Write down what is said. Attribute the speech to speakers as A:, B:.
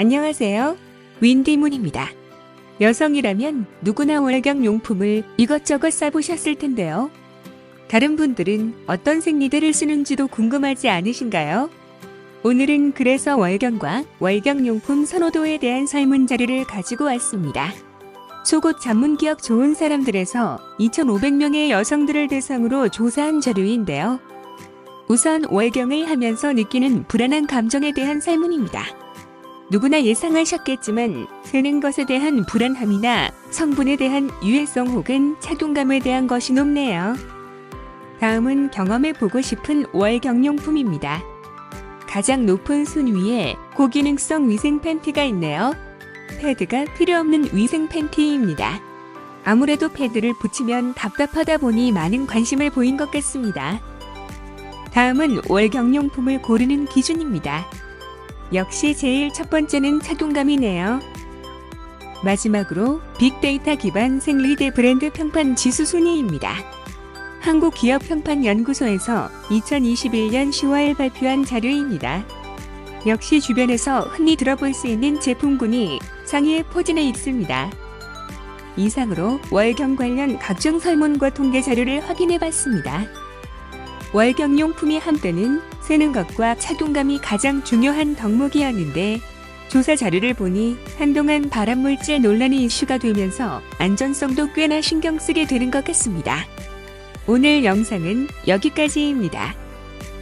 A: 안녕하세요. 윈디문입니다. 여성이라면 누구나 월경 용품을 이것저것 써보셨을 텐데요. 다른 분들은 어떤 생리대를 쓰는지도 궁금하지 않으신가요? 오늘은 그래서 월경과 월경용품 선호도에 대한 설문자료를 가지고 왔습니다. 속옷 전문 기업 좋은 사람들에서 2,500명의 여성들을 대상으로 조사한 자료인데요. 우선 월경을 하면서 느끼는 불안한 감정에 대한 설문입니다. 누구나 예상하셨겠지만 쓰는 것에 대한 불안함이나 성분에 대한 유해성 혹은 착용감에 대한 것이 높네요. 다음은 경험해 보고 싶은 월경용품입니다. 가장 높은 순위에 고기능성 위생 팬티가 있네요. 패드가 필요 없는 위생 팬티입니다. 아무래도 패드를 붙이면 답답하다 보니 많은 관심을 보인 것 같습니다. 다음은 월경용품을 고르는 기준입니다. 역시 제일 첫 번째는 착용감이네요. 마지막으로 빅데이터 기반 생리대 브랜드 평판 지수 순위입니다. 한국기업평판연구소에서 2021년 10월 발표한 자료입니다. 역시 주변에서 흔히 들어볼 수 있는 제품군이 상위에 포진해 있습니다. 이상으로 월경 관련 각종 설문과 통계 자료를 확인해 봤습니다. 월경용품이 한때는 쓰는 것과 착용감이 가장 중요한 덕목이었는데 조사 자료를 보니 한동안 발암물질 논란이 이슈가 되면서 안전성도 꽤나 신경 쓰게 되는 것 같습니다. 오늘 영상은 여기까지입니다.